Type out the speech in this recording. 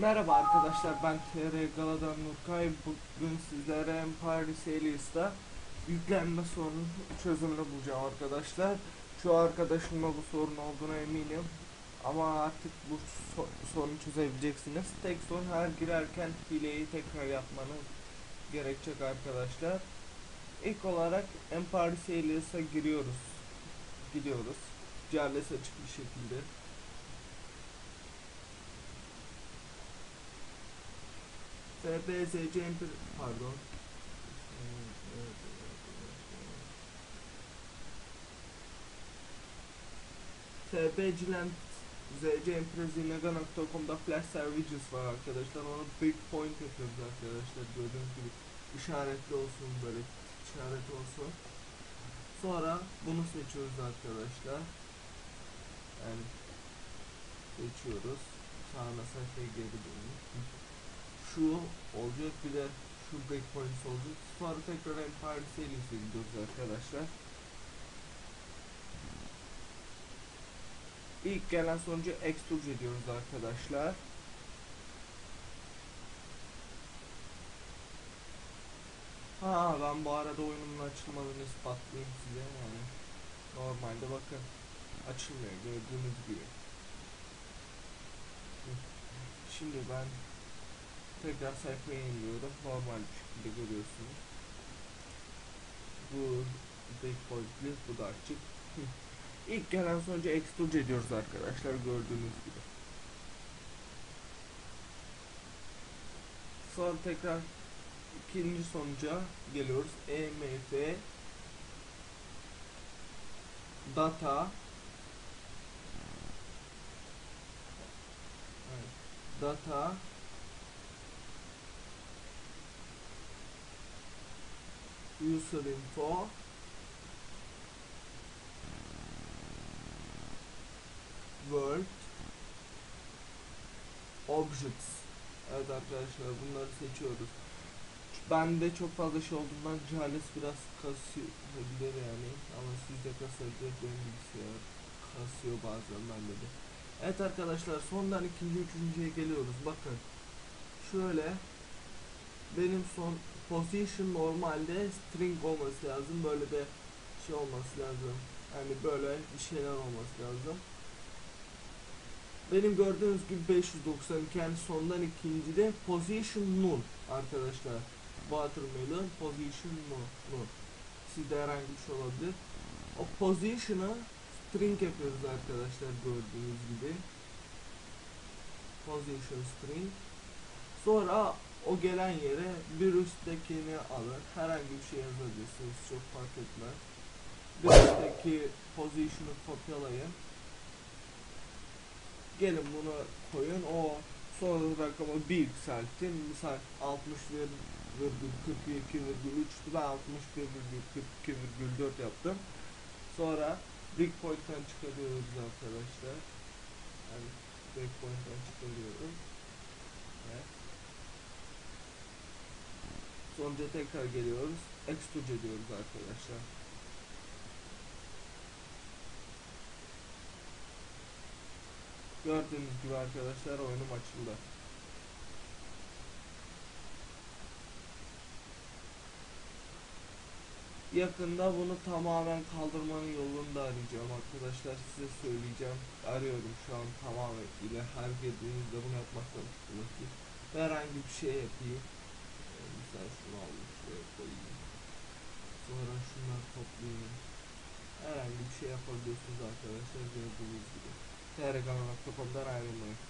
Merhaba arkadaşlar ben TR Gala'dan Nurkay. Bugün sizlere Empire Series'ta yüklenme sorunu çözümünü bulacağım arkadaşlar. Şu arkadaşımla bu sorun olduğuna eminim. Ama artık bu so- sorunu çözebileceksiniz. Tek sorun her girerken hileyi tekrar yapmanız gerekecek arkadaşlar. İlk olarak Empire Series'a giriyoruz Gidiyoruz. Cales açık bir şekilde Empire pardon. FBCland ZC Emprezinaga.com'da flash services var arkadaşlar. Onu big point yapıyoruz arkadaşlar. Gördüğünüz gibi işaretli olsun böyle işaret olsun. Sonra bunu seçiyoruz arkadaşlar. Yani seçiyoruz. Sağına sayfaya geri dönüyoruz şu olacak bir de şu breakpoints olacak. Sonra tekrar Empire Series'e gidiyoruz arkadaşlar. İlk gelen sonucu extrude ediyoruz arkadaşlar. Ha ben bu arada oyunun açılmadığını ispatlayayım size yani. Normalde bakın açılmıyor gördüğünüz gibi. Şimdi ben tekrar sayfaya indiriyorum. Normal bir şekilde görüyorsunuz. Bu breakpoint'li bu da açık. İlk gelen sonucu extrude ediyoruz arkadaşlar gördüğünüz gibi. Sonra tekrar ikinci sonuca geliyoruz. EMF data data user info world objects. Evet arkadaşlar bunları seçiyoruz. Bende çok fazla şey olduğundan Jales biraz kasıyor yani. Ama sizde kasabilir benim bilgisayar kasıyor bazen bende de. Evet arkadaşlar sondan ikinci üçüncüye geliyoruz. Bakın. Şöyle. Benim son position normalde string olması lazım. Böyle de şey olması lazım. Yani böyle bir şeyler olması lazım. Benim gördüğünüz gibi 592 yani sondan ikinci de position null arkadaşlar. Watermelon position null, sizde herhangi bir şey olabilir. O position'ı string yapıyoruz arkadaşlar gördüğünüz gibi. Position string. Sonra o gelen yere bir üsttekini alır. Herhangi bir şey yazabilirsiniz. Çok fark etmez. Bir üstteki position'ı kopyalayın. Gelin bunu koyun. O son rakamı bir yükseltin. Misal 61,42,3'tü. Ben 61,42,4 yaptım. Sonra breakpoint'ten çıkarıyoruz arkadaşlar. Yani breakpoint'ten çıkarıyorum. Evet. Sonuca tekrar geliyoruz. Extrude ediyoruz arkadaşlar. Gördüğünüz gibi arkadaşlar oyunum açıldı. Yakında bunu tamamen kaldırmanın yolunu da arayacağım arkadaşlar size söyleyeceğim. Arıyorum şu an tamamen ile her girdiğinizde bunu yapmaktan tutulur herhangi bir şey yapayım. Şunu alayım şuraya koyayım. Sonra şunları toplayayım. Herhangi bir şey yapabiliyorsunuz arkadaşlar gördüğünüz gibi. TRGANA.com'dan ayrılmayın.